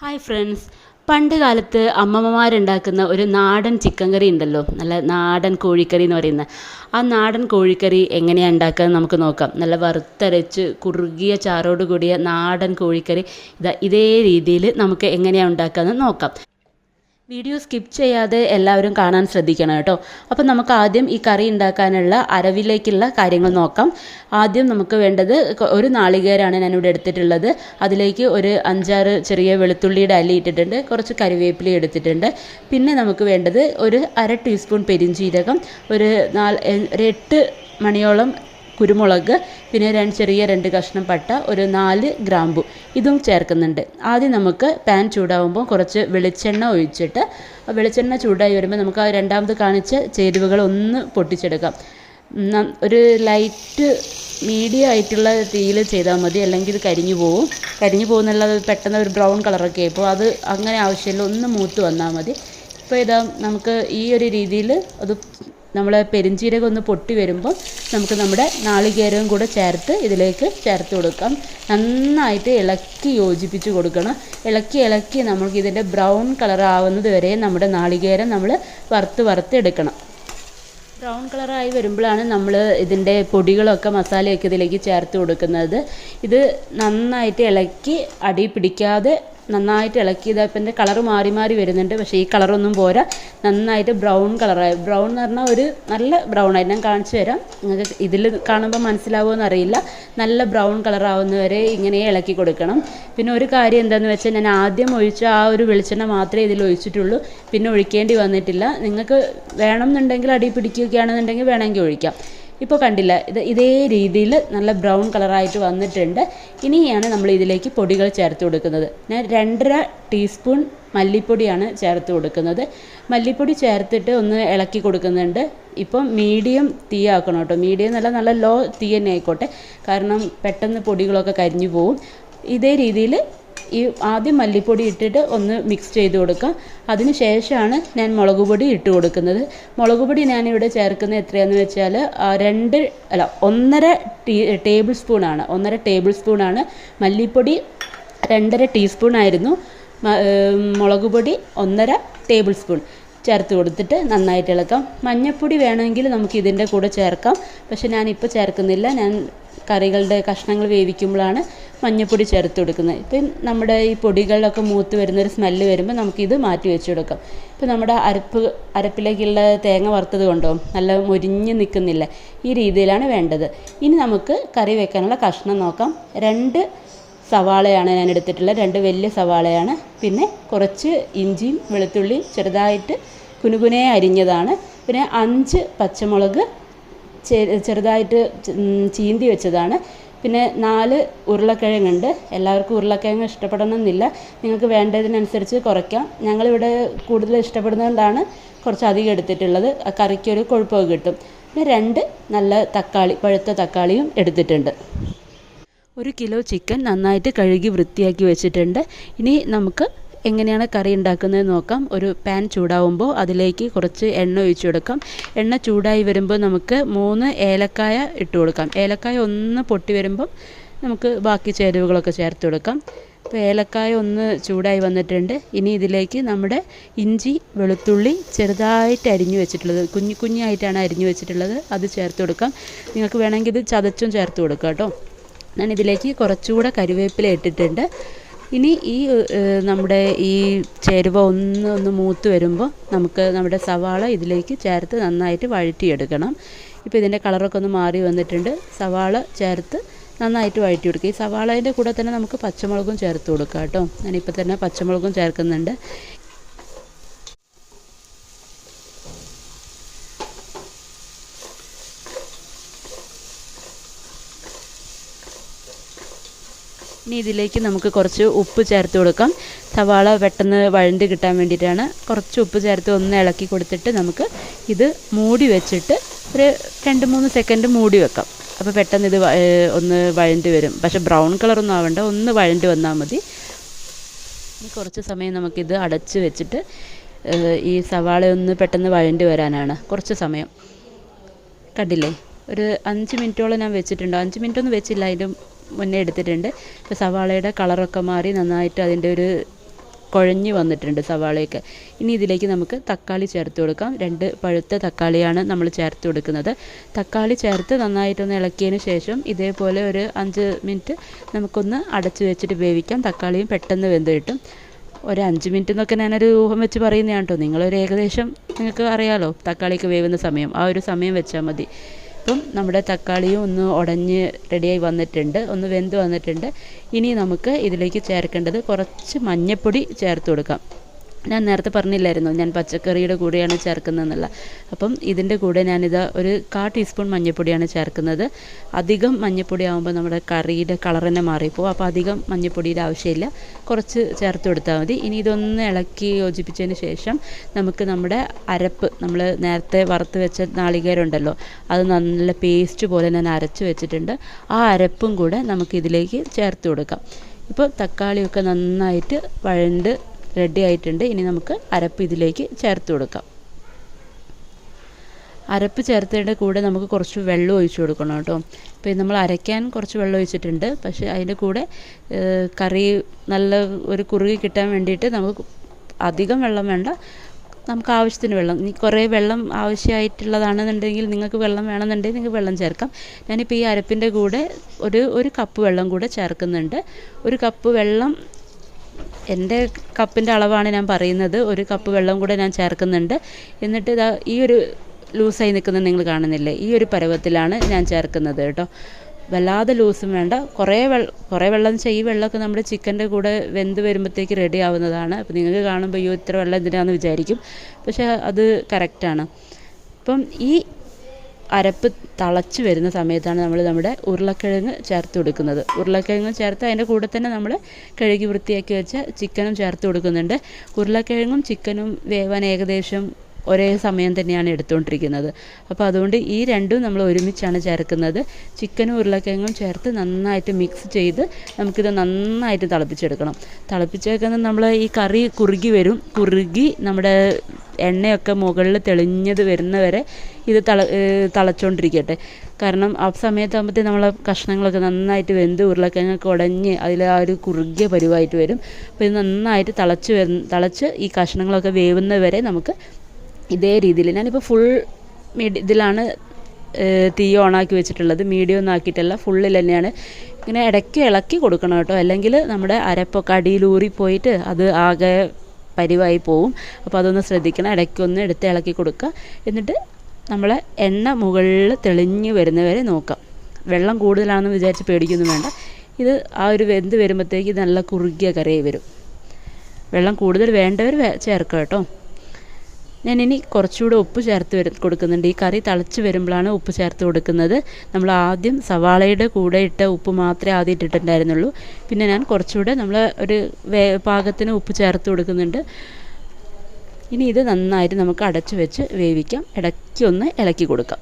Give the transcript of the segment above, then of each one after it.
Hi friends പണ്ട് കാലത്ത് അമ്മമ്മമാരുണ്ടാക്കുന്ന ഒരു നാടൻ ചിക്കൻ കറി ഉണ്ടല്ലോ. നല്ല നാടൻ കോഴിക്കറി എന്ന് പറയുന്നത് ആ നാടൻ കോഴിക്കറി എങ്ങനെയാണ് ഉണ്ടാക്കുക നമുക്ക് നോക്കാം. നല്ല വറുത്തരച്ച് കുറുകിയ ചാറോട് കൂടിയ നാടൻ കോഴിക്കറി. ഇതാ ഇതേ രീതിയിൽ നമുക്ക് എങ്ങനെയാണ് ഉണ്ടാക്കുക എന്ന് നോക്കാം. വീഡിയോ സ്കിപ്പ് ചെയ്യാതെ എല്ലാവരും കാണാൻ ശ്രദ്ധിക്കണം കേട്ടോ. അപ്പോൾ നമുക്ക് ആദ്യം ഈ കറി ഉണ്ടാക്കാനുള്ള അരവിലേക്കുള്ള കാര്യങ്ങൾ നോക്കാം. ആദ്യം നമുക്ക് വേണ്ടത് ഒരു നാളികേരാണ് ഞാനിവിടെ എടുത്തിട്ടുള്ളത്. അതിലേക്ക് ഒരു അഞ്ചാറ് ചെറിയ വെളുത്തുള്ളിയുടെ അല്ലി ഇട്ടിട്ടുണ്ട്. കുറച്ച് കറിവേപ്പില എടുത്തിട്ടുണ്ട്. പിന്നെ നമുക്ക് വേണ്ടത് ഒരു അര ടീസ്പൂൺ പെരിഞ്ചീരകം ഒരു നാല് ഒരു എട്ട് മണിയോളം കുരുമുളക് പിന്നെ രണ്ട് ചെറിയ രണ്ട് കഷ്ണം പട്ട ഒരു നാല് ഗ്രാമ്പു. ഇതും ചേർക്കുന്നുണ്ട്. ആദ്യം നമുക്ക് പാൻ ചൂടാവുമ്പോൾ കുറച്ച് വെളിച്ചെണ്ണ ഒഴിച്ചിട്ട് വെളിച്ചെണ്ണ ചൂടായി വരുമ്പോൾ നമുക്ക് ആ രണ്ടാമത് കാണിച്ച ചേരുവകൾ ഒന്ന് പൊട്ടിച്ചെടുക്കാം. ഒരു ലൈറ്റ് മീഡിയം ആയിട്ടുള്ള തീയിൽ ചെയ്താൽ മതി. അല്ലെങ്കിൽ ഇത് കരിഞ്ഞു പോവും. കരിഞ്ഞു പോകുന്നുള്ള പെട്ടെന്ന് ഒരു ബ്രൗൺ കളറൊക്കെ ആയിപ്പോൾ അത് അങ്ങനെ ആവശ്യമില്ല. ഒന്ന് മൂത്ത് വന്നാൽ മതി. ഇപ്പോൾ ഇതാ നമുക്ക് ഈ ഒരു രീതിയിൽ അത് നമ്മൾ പെരിഞ്ചീരകം ഒന്ന് പൊട്ടി വരുമ്പോൾ നമുക്ക് നമ്മുടെ നാളികേരവും കൂടെ ചേർത്ത് ഇതിലേക്ക് ചേർത്ത് കൊടുക്കാം. നന്നായിട്ട് ഇളക്കി യോജിപ്പിച്ച് കൊടുക്കണം. ഇളക്കി ഇളക്കി നമുക്ക് ഇതിന്റെ ബ്രൗൺ കളർ ആവുന്നത് വരെ നമ്മുടെ നാളികേരം നമ്മൾ വറുത്ത് വറുത്ത് എടുക്കണം. ബ്രൗൺ കളറായി വരുമ്പോഴാണ് നമ്മൾ ഇതിന്റെ പൊടികളൊക്കെ മസാലയൊക്കെ ഇതിലേക്ക് ചേർത്ത് കൊടുക്കുന്നത്. ഇത് നന്നായിട്ട് ഇളക്കി അടി പിടിക്കാതെ നന്നായിട്ട് ഇളക്കി ഇതാ ഇപ്പം എന്റെ കളറ് മാറി മാറി വരുന്നുണ്ട്. പക്ഷേ ഈ കളറൊന്നും പോരാ. നന്നായിട്ട് ബ്രൗൺ കളറായി. ബ്രൗൺ എന്ന് പറഞ്ഞാൽ ഒരു നല്ല ബ്രൗൺ ആയി ഞാൻ കാണിച്ചു തരാം. നിങ്ങൾക്ക് ഇതിൽ കാണുമ്പോൾ മനസ്സിലാവുമോ അറിയില്ല. നല്ല ബ്രൗൺ കളറാവുന്നവരെ ഇങ്ങനെ ഇളക്കി കൊടുക്കണം. പിന്നെ ഒരു കാര്യം എന്താണെന്ന് വെച്ചാൽ ഞാൻ ആദ്യം ഒഴിച്ച ആ ഒരു വെളിച്ചെണ്ണ മാത്രമേ ഇതിൽ ഒഴിച്ചിട്ടുള്ളൂ. പിന്നെ ഒഴിക്കേണ്ടി വന്നിട്ടില്ല. നിങ്ങൾക്ക് വേണമെന്നുണ്ടെങ്കിൽ അടി പിടിക്കുകയാണെന്നുണ്ടെങ്കിൽ വേണമെങ്കിൽ ഒഴിക്കാം. ഇപ്പോൾ കണ്ടില്ല. ഇത് ഇതേ രീതിയിൽ നല്ല ബ്രൗൺ കളറായിട്ട് വന്നിട്ടുണ്ട്. ഇനിയാണ് നമ്മൾ ഇതിലേക്ക് പൊടികൾ ചേർത്ത് കൊടുക്കുന്നത്. ഞാൻ രണ്ടര ടീസ്പൂൺ മല്ലിപ്പൊടിയാണ് ചേർത്ത് കൊടുക്കുന്നത്. മല്ലിപ്പൊടി ചേർത്തിട്ട് ഒന്ന് ഇളക്കി കൊടുക്കുന്നുണ്ട്. ഇപ്പം മീഡിയം തീ ആക്കണം കേട്ടോ. മീഡിയം നല്ല നല്ല ലോ തീ തന്നെ ആയിക്കോട്ടെ. കാരണം പെട്ടെന്ന് പൊടികളൊക്കെ കരിഞ്ഞു പോവും. ഇതേ രീതിയിൽ ഈ ആദ്യം മല്ലിപ്പൊടി ഇട്ടിട്ട് ഒന്ന് മിക്സ് ചെയ്ത് കൊടുക്കുക അതിന് ശേഷമാണ് ഞാൻ മുളക് പൊടി ഇട്ട് കൊടുക്കുന്നത്. മുളക് പൊടി ഞാനിവിടെ ചേർക്കുന്നത് എത്രയാണെന്ന് വെച്ചാൽ രണ്ട് അല്ല ഒന്നര ടീ ടേബിൾ സ്പൂണാണ് ഒന്നര ടേബിൾ സ്പൂണാണ് മല്ലിപ്പൊടി രണ്ടര ടീസ്പൂൺ ആയിരുന്നു. മുളക് പൊടി ഒന്നര ടേബിൾ സ്പൂൺ ചേർത്ത് കൊടുത്തിട്ട് നന്നായിട്ട് ഇളക്കാം. മഞ്ഞൾപ്പൊടി വേണമെങ്കിൽ നമുക്ക് ഇതിന്റെ കൂടെ ചേർക്കാം. പക്ഷെ ഞാനിപ്പോൾ ചേർക്കുന്നില്ല. ഞാൻ കറികളുടെ കഷ്ണങ്ങൾ വേവിക്കുമ്പോഴാണ് മഞ്ഞൾപ്പൊടി ചേർത്ത് കൊടുക്കുന്നത്. ഇപ്പം നമ്മുടെ ഈ പൊടികളിലൊക്കെ മൂത്ത് വരുന്നൊരു സ്മെല്ല് വരുമ്പോൾ നമുക്കിത് മാറ്റി വെച്ച് കൊടുക്കാം. ഇപ്പം നമ്മുടെ അരപ്പ് അരപ്പിലേക്കുള്ള തേങ്ങ വറുത്തത് കൊണ്ടോ നല്ല മുരിഞ്ഞ് നിൽക്കുന്നില്ല ഈ രീതിയിലാണ് വേണ്ടത്. ഇനി നമുക്ക് കറി വെക്കാനുള്ള കഷ്ണം നോക്കാം. രണ്ട് സവാളയാണ് ഞാൻ എടുത്തിട്ടുള്ളത്. രണ്ട് വലിയ സവാളയാണ്. പിന്നെ കുറച്ച് ഇഞ്ചിയും വെളുത്തുള്ളിയും ചെറുതായിട്ട് കുനുകുനെ അരിഞ്ഞതാണ്. പിന്നെ അഞ്ച് പച്ചമുളക് ചെറുതായിട്ട് ചീന്തി വെച്ചതാണ്. പിന്നെ നാല് ഉരുളക്കിഴങ്ങുണ്ട്. എല്ലാവർക്കും ഉരുളക്കിഴങ്ങ് ഇഷ്ടപ്പെടണമെന്നില്ല. നിങ്ങൾക്ക് വേണ്ടതിനനുസരിച്ച് കുറയ്ക്കാം. ഞങ്ങളിവിടെ കൂടുതൽ ഇഷ്ടപ്പെടുന്നതുകൊണ്ടാണ് കുറച്ച് അധികം എടുത്തിട്ടുള്ളത് കറിക്കൊരു കൊഴുപ്പൊക്കെ കിട്ടും. പിന്നെ രണ്ട് നല്ല തക്കാളി പഴുത്ത തക്കാളിയും എടുത്തിട്ടുണ്ട്. ഒരു കിലോ ചിക്കൻ നന്നായിട്ട് കഴുകി വൃത്തിയാക്കി വെച്ചിട്ടുണ്ട്. ഇനി നമുക്ക് എങ്ങനെയാണ് കറി ഉണ്ടാക്കുന്നത് നോക്കാം. ഒരു പാൻ ചൂടാവുമ്പോൾ അതിലേക്ക് കുറച്ച് എണ്ണ ഒഴിച്ചു കൊടുക്കാം. എണ്ണ ചൂടായി വരുമ്പോൾ നമുക്ക് മൂന്ന് ഏലക്കായ ഇട്ട് കൊടുക്കാം. ഏലക്കായ ഒന്ന് പൊട്ടി വരുമ്പം നമുക്ക് ബാക്കി ചേരുവകളൊക്കെ ചേർത്ത് കൊടുക്കാം. അപ്പോൾ ഏലക്കായ ഒന്ന് ചൂടായി വന്നിട്ടുണ്ട്. ഇനി ഇതിലേക്ക് നമ്മുടെ ഇഞ്ചി വെളുത്തുള്ളി ചെറുതായിട്ട് അരിഞ്ഞു വെച്ചിട്ടുള്ളത് കുഞ്ഞു കുഞ്ഞായിട്ടാണ് അരിഞ്ഞു വെച്ചിട്ടുള്ളത് അത് ചേർത്ത് കൊടുക്കാം. നിങ്ങൾക്ക് വേണമെങ്കിൽ ഇത് ചതച്ചും ചേർത്ത് കൊടുക്കാം കേട്ടോ. ഞാൻ ഇതിലേക്ക് കുറച്ചുകൂടെ കറിവേപ്പില ഇട്ടിട്ടുണ്ട്. ഇനി ഈ നമ്മുടെ ഈ ചേരുവ ഒന്ന് ഒന്ന് മൂത്ത് വരുമ്പോൾ നമുക്ക് നമ്മുടെ സവാള ഇതിലേക്ക് ചേർത്ത് നന്നായിട്ട് വഴറ്റിയെടുക്കണം. ഇപ്പോൾ ഇതിന്റെ കളറൊക്കെ ഒന്ന് മാറി വന്നിട്ടുണ്ട്. സവാള ചേർത്ത് നന്നായിട്ട് വഴറ്റി കൊടുക്കുക ഈ സവാളേന്റെ കൂടെ തന്നെ നമുക്ക് പച്ചമുളകും ചേർത്ത് കൊടുക്കാം കേട്ടോ. ഞാനിപ്പോൾ തന്നെ പച്ചമുളകും ചേർക്കുന്നുണ്ട്. ഇനി ഇതിലേക്ക് നമുക്ക് കുറച്ച് ഉപ്പ് ചേർത്ത് കൊടുക്കാം. സവാള പെട്ടെന്ന് വഴണ്ട് കിട്ടാൻ വേണ്ടിയിട്ടാണ്. കുറച്ച് ഉപ്പ് ചേർത്ത് ഒന്ന് ഇളക്കി കൊടുത്തിട്ട് നമുക്ക് ഇത് മൂടി വെച്ചിട്ട് ഒരു രണ്ട് മൂന്ന് സെക്കൻഡ് മൂടി വെക്കാം. അപ്പോൾ പെട്ടെന്ന് ഇത് ഒന്ന് വഴണ്ട് വരും. പക്ഷേ ബ്രൗൺ കളറൊന്നും ആവണ്ട. ഒന്ന് വഴണ്ട് വന്നാൽ മതി. ഇനി കുറച്ച് സമയം നമുക്കിത് അടച്ച് വെച്ചിട്ട് ഈ സവാള ഒന്ന് പെട്ടെന്ന് വഴണ്ട് വരാനാണ്. കുറച്ച് സമയം. കണ്ടില്ലേ? ഒരു അഞ്ച് മിനിറ്റോളം ഞാൻ വെച്ചിട്ടുണ്ട്. അഞ്ച് മിനിറ്റ് ഒന്നും വെച്ചില്ല. അതിന്റെ മുന്നേ എടുത്തിട്ടുണ്ട്. ഇപ്പോൾ സവാളയുടെ കളറൊക്കെ മാറി നന്നായിട്ട് അതിന്റെ ഒരു കുഴഞ്ഞു വന്നിട്ടുണ്ട് സവാളയൊക്കെ. ഇനി ഇതിലേക്ക് നമുക്ക് തക്കാളി ചേർത്ത് കൊടുക്കാം. രണ്ട് പഴുത്ത തക്കാളിയാണ് നമ്മൾ ചേർത്ത് കൊടുക്കുന്നത്. തക്കാളി ചേർത്ത് നന്നായിട്ടൊന്ന് ഇളക്കിയതിന് ശേഷം ഇതേപോലെ ഒരു അഞ്ച് മിനിറ്റ് നമുക്കൊന്ന് അടച്ച് വെച്ചിട്ട് വേവിക്കാം. തക്കാളിയും പെട്ടെന്ന് വെന്ത് കിട്ടും. ഒരു അഞ്ച് മിനിറ്റ് എന്നൊക്കെ ഞാനൊരു ഊഹം വെച്ച് പറയുന്നതാണ് കേട്ടോ. നിങ്ങളൊരു ഏകദേശം നിങ്ങൾക്ക് അറിയാലോ തക്കാളിയൊക്കെ വേവുന്ന സമയം. ആ ഒരു സമയം വെച്ചാൽ മതി. ഇപ്പം നമ്മുടെ തക്കാളിയും ഒന്ന് ഉടഞ്ഞ് റെഡിയായി വന്നിട്ടുണ്ട്. ഒന്ന് വെന്ത് വന്നിട്ടുണ്ട്. ഇനി നമുക്ക് ഇതിലേക്ക് ചേർക്കേണ്ടത് കുറച്ച് മഞ്ഞപ്പൊടി ചേർത്ത് കൊടുക്കാം. ഞാൻ നേരത്തെ പറഞ്ഞില്ലായിരുന്നു ഞാൻ പച്ചക്കറിയുടെ കൂടെയാണ് ചേർക്കുന്നതെന്നുള്ള. അപ്പം ഇതിന്റെ കൂടെ ഞാനിത് ഒരു കാ ടീസ്പൂൺ മഞ്ഞൾപ്പൊടിയാണ് ചേർക്കുന്നത്. അധികം മഞ്ഞൾപ്പൊടി ആകുമ്പോൾ നമ്മുടെ കറിയുടെ കളർ തന്നെ മാറിപ്പോവും. അപ്പോൾ അധികം മഞ്ഞൾപ്പൊടിയുടെ ആവശ്യമില്ല. കുറച്ച് ചേർത്ത് കൊടുത്താൽ മതി. ഇനി ഇതൊന്ന് ഇളക്കി യോജിപ്പിച്ചതിന് ശേഷം നമുക്ക് നമ്മുടെ അരപ്പ് നമ്മൾ നേരത്തെ വറുത്ത് വെച്ച നാളികേരുണ്ടല്ലോ അത് നല്ല പേസ്റ്റ് പോലെ ഞാൻ അരച്ച് വെച്ചിട്ടുണ്ട്. ആ അരപ്പും കൂടെ നമുക്കിതിലേക്ക് ചേർത്ത് കൊടുക്കാം. ഇപ്പോൾ തക്കാളിയൊക്കെ നന്നായിട്ട് വഴണ്ട് റെഡി ആയിട്ടുണ്ട്. ഇനി നമുക്ക് അരപ്പ് ഇതിലേക്ക് ചേർത്ത് കൊടുക്കാം. അരപ്പ് ചേർത്തതിന്റെ കൂടെ നമുക്ക് കുറച്ച് വെള്ളം ഒഴിച്ച് കൊടുക്കണം കേട്ടോ. ഇപ്പോൾ നമ്മൾ അരയ്ക്കാൻ കുറച്ച് വെള്ളം ഒഴിച്ചിട്ടുണ്ട്. പക്ഷേ അതിന്റെ കൂടെ കറി നല്ല ഒരു കുറുകി കിട്ടാൻ വേണ്ടിയിട്ട് നമുക്ക് അധികം വെള്ളം വേണ്ട. നമുക്ക് ആവശ്യത്തിന് വെള്ളം. ഇനി കുറേ വെള്ളം ആവശ്യമായിട്ടുള്ളതാണെന്നുണ്ടെങ്കിൽ നിങ്ങൾക്ക് വെള്ളം വേണമെന്നുണ്ടെങ്കിൽ നിങ്ങൾക്ക് വെള്ളം ചേർക്കാം. ഞാനിപ്പോൾ ഈ അരപ്പിന്റെ കൂടെ ഒരു ഒരു കപ്പ് വെള്ളം കൂടെ ചേർക്കുന്നുണ്ട്. ഒരു കപ്പ് വെള്ളം എന്റെ കപ്പിന്റെ അളവാണ് ഞാൻ പറയുന്നത്. ഒരു കപ്പ് വെള്ളം കൂടെ ഞാൻ ചേർക്കുന്നുണ്ട്. എന്നിട്ട് ഇതാ ഈ ഒരു ലൂസായി നിൽക്കുന്നത് നിങ്ങൾ കാണുന്നില്ലേ? ഈ ഒരു പരുവത്തിലാണ് ഞാൻ ചേർക്കുന്നത് കേട്ടോ. വല്ലാതെ ലൂസും വേണ്ട. കുറേ വെള്ളം കുറേ വെള്ളം ഈ വെള്ളമൊക്കെ നമ്മുടെ ചിക്കന്റെ കൂടെ വെന്ത് വരുമ്പോഴത്തേക്ക് റെഡി ആവുന്നതാണ്. അപ്പോൾ നിങ്ങൾക്ക് കാണുമ്പോൾ അയ്യോ ഇത്ര വെള്ളം എന്തിനാന്ന് വിചാരിക്കും. പക്ഷേ അത് കറക്റ്റാണ് അപ്പം ഈ അരപ്പ് തിളച്ച് വരുന്ന സമയത്താണ് നമ്മൾ നമ്മുടെ ഉരുളക്കിഴങ്ങ് ചേർത്ത് കൊടുക്കുന്നത്. ഉരുളക്കിഴങ്ങ് ചേർത്ത് അതിന്റെ കൂടെ തന്നെ നമ്മൾ കഴുകി വൃത്തിയാക്കി വെച്ച ചിക്കനും ചേർത്ത് കൊടുക്കുന്നുണ്ട്. ഉരുളക്കിഴങ്ങും ചിക്കനും വേവാൻ ഏകദേശം ഒരേ സമയം തന്നെയാണ് എടുത്തുകൊണ്ടിരിക്കുന്നത്. അപ്പോൾ അതുകൊണ്ട് ഈ രണ്ടും നമ്മൾ ഒരുമിച്ചാണ് ചേർക്കുന്നത്. ചിക്കനും ഉരുളക്കിഴങ്ങും ചേർത്ത് നന്നായിട്ട് മിക്സ് ചെയ്ത് നമുക്കിത് നന്നായിട്ട് തിളപ്പിച്ചെടുക്കണം. തിളപ്പിച്ചേക്കുന്നത് നമ്മൾ ഈ കറി കുറുകി വരും. കുറുകി നമ്മുടെ എണ്ണയൊക്കെ മുകളിൽ തെളിഞ്ഞത് വരുന്നവരെ ഇത് തള തിളച്ചുകൊണ്ടിരിക്കട്ടെ കാരണം ആ സമയത്താകുമ്പോഴത്തേ നമ്മളെ കഷ്ണങ്ങളൊക്കെ നന്നായിട്ട് വെന്ത് ഉരുളക്കിഴങ്ങൊക്കെ ഉടഞ്ഞ് അതിൽ ആ ഒരു കുറുകിയ പരുവായിട്ട് വരും. അപ്പോൾ ഇത് നന്നായിട്ട് തിളച്ച് തിളച്ച് ഈ കഷ്ണങ്ങളൊക്കെ വേവുന്നവരെ നമുക്ക് ഇതേ രീതിയിൽ. ഞാനിപ്പോൾ ഫുൾ മീഡി ഇതിലാണ് തീ ഓണാക്കി വെച്ചിട്ടുള്ളത്. മീഡിയം ഒന്നും ആക്കിയിട്ടല്ല ഫുള്ളിൽ തന്നെയാണ്. ഇങ്ങനെ ഇടയ്ക്ക് ഇളക്കി കൊടുക്കണം കേട്ടോ. അല്ലെങ്കിൽ നമ്മുടെ അരപ്പൊക്കെ അടിയിലൂറി പോയിട്ട് അത് ആകെ പരിവായി പോവും. അപ്പോൾ അതൊന്ന് ശ്രദ്ധിക്കണം. ഇടയ്ക്കൊന്ന് എടുത്ത് ഇളക്കി കൊടുക്കുക. എന്നിട്ട് നമ്മളെ എണ്ണ മുകളിൽ തെളിഞ്ഞ് വരുന്നവരെ നോക്കാം. വെള്ളം കൂടുതലാണെന്ന് വിചാരിച്ച് പേടിക്കൊന്നും വേണ്ട. ഇത് ആ ഒരു വെന്ത് വരുമ്പോഴത്തേക്ക് നല്ല കുറുകിയ കറിയായി വരും. വെള്ളം കൂടുതൽ വേണ്ടവർ ചേർക്കാം കേട്ടോ. ഞാനിനി കുറച്ചുകൂടെ ഉപ്പ് ചേർത്ത് വരും കൊടുക്കുന്നുണ്ട്. ഈ കറി തിളച്ച് വരുമ്പോഴാണ് ഉപ്പ് ചേർത്ത് കൊടുക്കുന്നത്. നമ്മൾ ആദ്യം സവാളയുടെ കൂടെ ഇട്ട ഉപ്പ് മാത്രമേ ആദ്യം ഇട്ടിട്ടുണ്ടായിരുന്നുള്ളൂ. പിന്നെ ഞാൻ കുറച്ചുകൂടെ നമ്മൾ ഒരു വേ പാകത്തിന് ഉപ്പ് ചേർത്ത് കൊടുക്കുന്നുണ്ട്. ഇനി ഇത് നന്നായിട്ട് നമുക്ക് അടച്ചു വെച്ച് വേവിക്കാം. ഇടയ്ക്കൊന്ന് ഇളക്കി കൊടുക്കാം.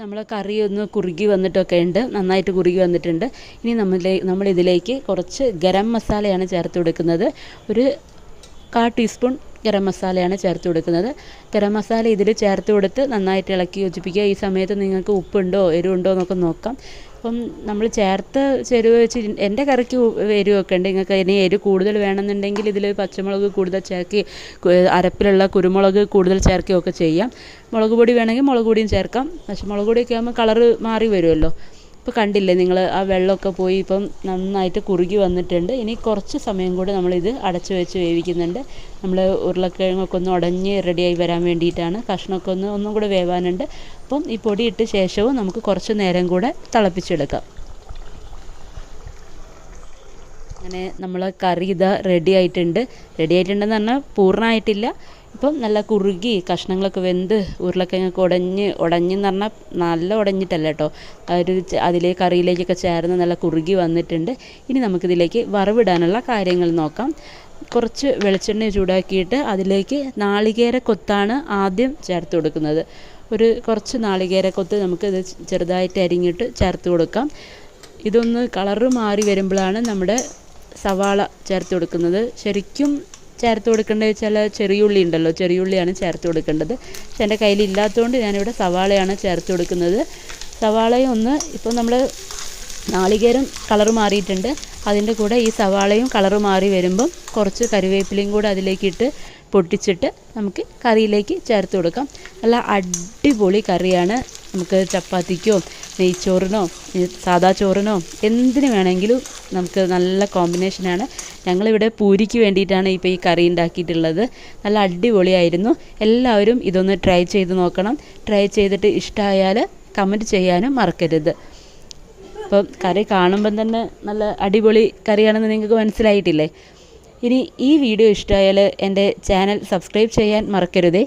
നമ്മൾ കറി ഒന്ന് കുറുകി വന്നിട്ടൊക്കെ ഉണ്ട്. നന്നായിട്ട് കുറുകി വന്നിട്ടുണ്ട്. ഇനി നമ്മൾ നമ്മളിതിലേക്ക് കുറച്ച് ഗരം മസാലയാണ് ചേർത്ത് കൊടുക്കുന്നത്. ഒരു കാ ടീസ്പൂൺ ഗരം മസാലയാണ് ചേർത്ത് കൊടുക്കുന്നത്. ഗരം മസാല ഇതിൽ ചേർത്ത് കൊടുത്ത് നന്നായിട്ട് ഇളക്കി യോജിപ്പിക്കുക. ഈ സമയത്ത് നിങ്ങൾക്ക് ഉപ്പുണ്ടോ എരിവുണ്ടോ എന്നൊക്കെ നോക്കാം. അപ്പം നമ്മൾ ചേർത്ത് ചെരുവ് വെച്ച് എന്റെ കറിക്ക് എരിവൊക്കെ ഉണ്ട്. നിങ്ങൾക്ക് ഇനി എരിവ് കൂടുതൽ വേണമെന്നുണ്ടെങ്കിൽ ഇതിൽ പച്ചമുളക് കൂടുതൽ ചേർക്കി അരപ്പിലുള്ള കുരുമുളക് കൂടുതൽ ചേർക്കുകയൊക്കെ ചെയ്യാം. മുളക് പൊടി വേണമെങ്കിൽ മുളക് പൊടിയും ചേർക്കാം. പക്ഷേ മുളക് പൊടിയൊക്കെ ആകുമ്പോൾ കളറ് മാറി വരുമല്ലോ. ഇപ്പോൾ കണ്ടില്ലേ നിങ്ങൾ ആ വെള്ളമൊക്കെ പോയി ഇപ്പം നന്നായിട്ട് കുറുകി വന്നിട്ടുണ്ട്. ഇനി കുറച്ച് സമയം കൂടെ നമ്മളിത് അടച്ചു വെച്ച് വേവിക്കുന്നുണ്ട്. നമ്മൾ ഉരുളക്കിഴങ്ങൊക്കെ ഒന്ന് ഉടഞ്ഞ് റെഡിയായി വരാൻ വേണ്ടിയിട്ടാണ്. കഷ്ണമൊക്കെ ഒന്ന് ഒന്നും കൂടെ വേവാനുണ്ട്. അപ്പം ഈ പൊടി ഇട്ട ശേഷവും നമുക്ക് കുറച്ച് നേരം കൂടെ തിളപ്പിച്ചെടുക്കാം. അങ്ങനെ നമ്മൾ കറി ഇതാ റെഡി ആയിട്ടുണ്ട്. റെഡി ആയിട്ടുണ്ടെന്ന് പറഞ്ഞാൽ പൂർണമായിട്ടില്ല. ഇപ്പം നല്ല കുറുകി കഷ്ണങ്ങളൊക്കെ വെന്ത് ഉരുളക്കിഴങ്ങൊക്കെ ഉടഞ്ഞ് ഉടഞ്ഞെന്ന് പറഞ്ഞാൽ നല്ല ഉടഞ്ഞിട്ടല്ല കേട്ടോ. ഒരു അതിലേ കറിയിലേക്കൊക്കെ ചേർന്ന് നല്ല കുറുകി വന്നിട്ടുണ്ട്. ഇനി നമുക്കിതിലേക്ക് വറവിടാനുള്ള കാര്യങ്ങൾ നോക്കാം. കുറച്ച് വെളിച്ചെണ്ണ ചൂടാക്കിയിട്ട് അതിലേക്ക് നാളികേര കൊത്താണ് ആദ്യം ചേർത്ത് കൊടുക്കുന്നത്. ഒരു കുറച്ച് നാളികേര കൊത്ത് നമുക്കിത് ചെറുതായിട്ട് അരിഞ്ഞിട്ട് ചേർത്ത് കൊടുക്കാം. ഇതൊന്ന് കളറ് മാറി വരുമ്പോഴാണ് നമ്മുടെ സവാള ചേർത്ത് കൊടുക്കുന്നത്. ശരിക്കും ചേർത്ത് കൊടുക്കേണ്ടത് വെച്ചാൽ ചെറിയുള്ളി ഉണ്ടല്ലോ ചെറിയുള്ളിയാണ് ചേർത്ത് കൊടുക്കേണ്ടത്. പക്ഷെ എന്റെ കയ്യിൽ ഇല്ലാത്തതുകൊണ്ട് ഞാനിവിടെ സവാളയാണ് ചേർത്ത് കൊടുക്കുന്നത്. സവാളയും ഒന്ന് ഇപ്പോൾ നമ്മൾ നാളികേരം കളർ മാറിയിട്ടുണ്ട്. അതിന്റെ കൂടെ ഈ സവാളയും കളറ് മാറി വരുമ്പം കുറച്ച് കറിവേപ്പിലയും കൂടെ അതിലേക്ക് ഇട്ട് പൊട്ടിച്ചിട്ട് നമുക്ക് കറിയിലേക്ക് ചേർത്ത് കൊടുക്കാം. നല്ല അടിപൊളി കറിയാണ്. നമുക്ക് ചപ്പാത്തിക്കോ നെയ്ച്ചോറിനോ സാദാ ചോറിനോ എന്തിന് വേണമെങ്കിലും നമുക്ക് നല്ല കോമ്പിനേഷനാണ് ഞങ്ങളിവിടെ പൂരിക്ക് വേണ്ടിയിട്ടാണ് ഇപ്പോൾ ഈ കറി ഉണ്ടാക്കിയിട്ടുള്ളത്. നല്ല അടിപൊളിയായിരുന്നു. എല്ലാവരും ഇതൊന്ന് ട്രൈ ചെയ്ത് നോക്കണം. ട്രൈ ചെയ്തിട്ട് ഇഷ്ടമായാൽ കമന്റ് ചെയ്യാനും മറക്കരുത്. അപ്പം കറി കാണുമ്പം തന്നെ നല്ല അടിപൊളി കറിയാണെന്ന് നിങ്ങൾക്ക് മനസ്സിലായിട്ടില്ലേ? ഇനി ഈ വീഡിയോ ഇഷ്ടമായാൽ എന്റെ ചാനൽ സബ്സ്ക്രൈബ് ചെയ്യാൻ മറക്കരുതേ.